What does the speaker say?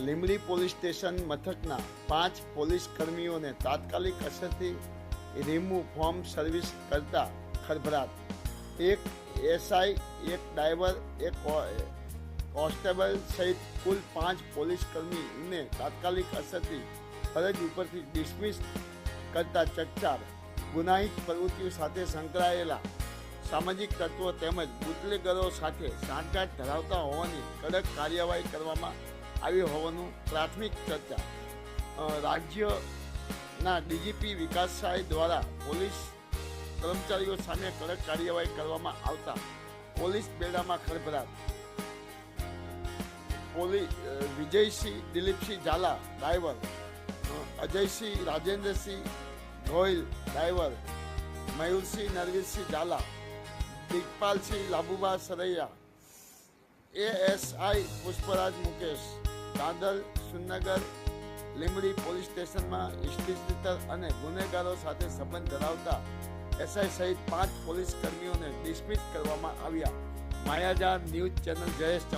Limdi police station મથકના પાંચ police કર્મીઓને તાત્કાલિક અસરથી રીમૂવ ફોર્મ સર્વિસ કરતા ખરભરાટ. એક એસઆઈ, એક ડ્રાઈવર, એક કોન્સ્ટેબલ સહિત કુલ પાંચ પોલીસ કર્મીને તાત્કાલિક અસરથી ફરજ ઉપરથી ડિસમિસ કરતા ચકચાર ગુનાહિત પ્રવૃત્તિઓ સાથે સંકળાયેલા સામાજિક તત્વો તેમજ બુટલેગરો સાથે સાંઠગાંઠ ધરાવતા હોવાની કડક કાર્યવાહી કરવામાં આવી હોવાનું પ્રાથમિક ચર્ચા. રાજ્યના ડીજીપી વિકાસ સાહેબ દ્વારા પોલીસ કર્મચારીઓ સામે કડક કાર્યવાહી કરવામાં આવતા પોલીસ બેડામાં ખળભળાટ. Police Vijaysinh, Dilipsinh Zala, driver Ajaysinh Rajendrasinh Goyal driver, Mayursinh Narvirsinh Zala Digpalsinh Labuba Saraiya ASI Pushparaj Mukesh દાદર સુનગર, લીંબડી પોલીસ સ્ટેશનમાં ઇન્સ્પેક્ટર અને ગુનેગારો સાથે સંબંધ ધરાવતા એસઆઈ સહિત પાંચ પોલીસ કર્મીઓને ડિસમિસ કરવામાં આવ્યા. માયાજાર ન્યૂઝ ચેનલ જયેશ